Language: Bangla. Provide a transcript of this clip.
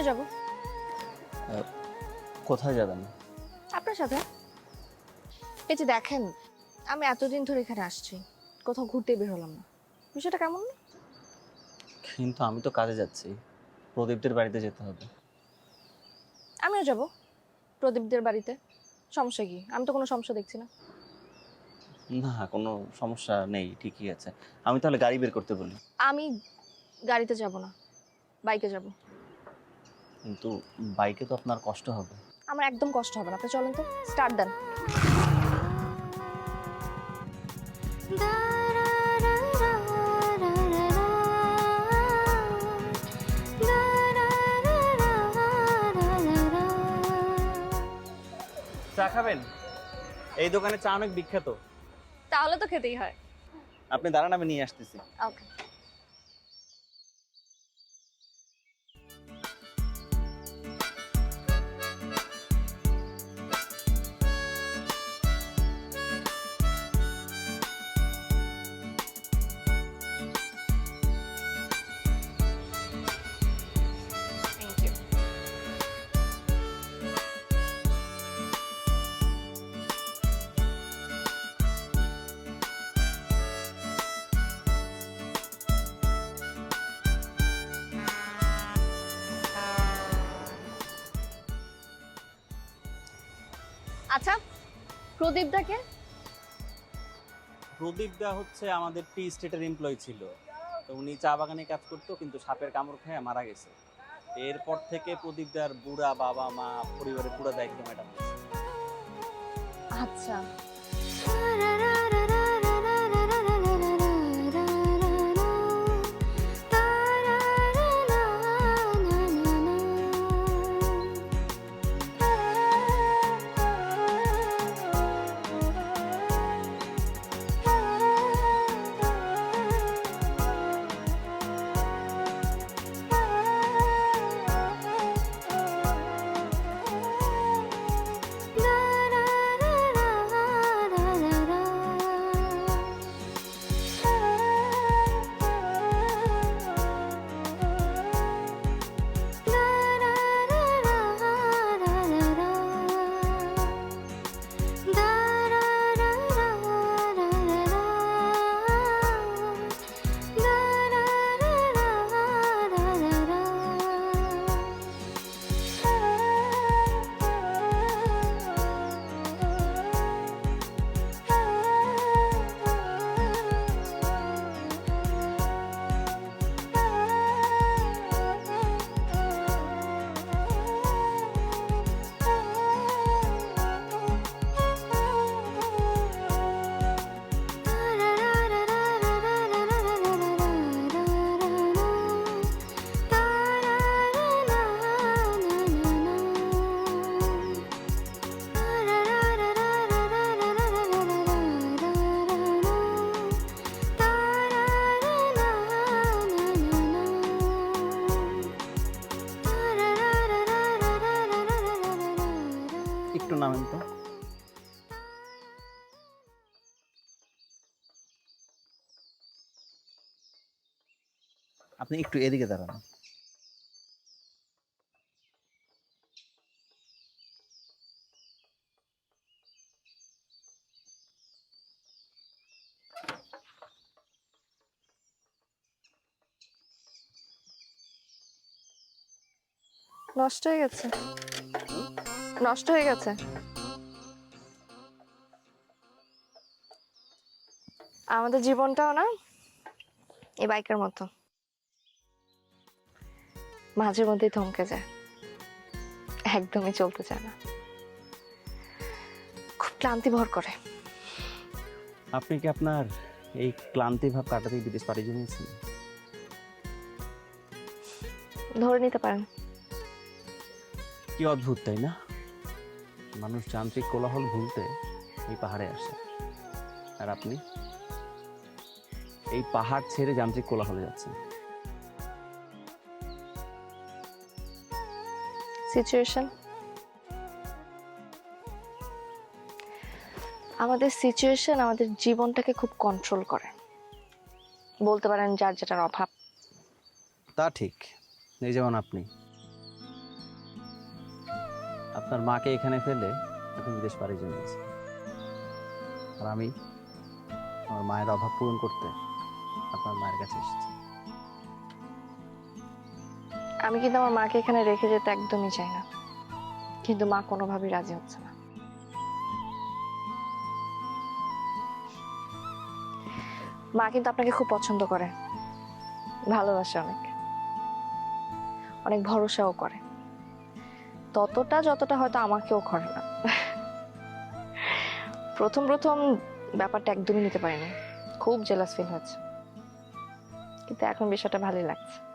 আমিও যাব? কোথায় যাবেন? আপনার সাথে। এই যে দেখেন আমি এতদিন ধরে এখানে আসছি কোথাও ঘুরতে বের হলাম না। বিষয়টা কেমন? না? কিন্তু আমি তো কাজে যাচ্ছি প্রদীপদের বাড়িতে যেতে হবে। আমিও যাব প্রদীপদের বাড়িতে। সমস্যা কি? আমি তো কোনো সমস্যা দেখছি না। না কোনো সমস্যা নেই ঠিকই আছে। আমি তাহলে গাড়ি বের করতে বলি। আমি গাড়িতে যাব না বাইকে যাব। কিন্তু বাইকে তো আপনার কষ্ট হবে। আমার একদম কষ্ট হবে না। আপনি চলেন তো স্টার্ট দেন চা খাবেন? এই দোকানে চা অনেক বিখ্যাত। তাহলে তো খেতেই হয়। আপনি দাঁড়ান আমি নিয়ে আসতেছি। ওকে আচ্ছা প্রদীপ দাকে প্রদীপ দা হচ্ছে আমাদের টি স্টেটের এমপ্লয় ছিল। তো উনি চা বাগানে কাজ করতো কিন্তু সাপের কামড় খেয়ে মারা গেছে। এরপর থেকে প্রদীপ দার বুড়া বাবা মা পরিবারের পুরো দায়িত্ব ম্যাডাম আচ্ছা। নামেন আপনি একটু এদিকে দাঁড়ান। নষ্ট হয়ে গেছে। নষ্ট হয়ে গেছে। আমাদের জীবনটাও না এই বাইকের মতো। মাঝে মধ্যেই থমকে যায়। একদমই চলতে চায় না। খুব ক্লান্তি ভর করে। আপনি কি আপনার এই ক্লান্তি ভাব কাটাতে বিদেশ পাড়ি জমিয়েছেন? ধরে নিতে পারেন। কি অদ্ভুত তাই না? মানুষ যান্ত্রিক কোলাহল ভুলতে এই পাহাড়ে আসে। আর আপনি? এই পাহাড় ছেড়ে যান্ত্রিক কোলাহলে যাচ্ছেন। সিচুয়েশন? আমাদের সিচুয়েশন আমাদের জীবনটাকে খুব কন্ট্রোল করে। বলতে পারেন যার যেটার অভাব। তা ঠিক। এই যেমন আপনি। আপনার মাকে এখানে ফেলে আপনি বিদেশ পাড়ি জমিয়েছে। আর আমি আমার মায়ের অভাব পূরণ করতে আপনার মায়ের কাছে এসেছি। আমি কিন্তু আমার মাকে এখানে রেখে যেতে একদমই চাই না। কিন্তু মা কোনোভাবেই রাজি হচ্ছে না। মা কিন্তু আপনাকে খুব পছন্দ করে। ভালোবাসে অনেক। অনেক ভরসাও করে। ততটা যতটা হয়তো আমাকেও করে না। প্রথম প্রথম ব্যাপারটা একদমই নিতে পারিনি। খুব জেলাস ফিল হচ্ছে কিন্তু এখন বিষয়টা ভালোই লাগছে।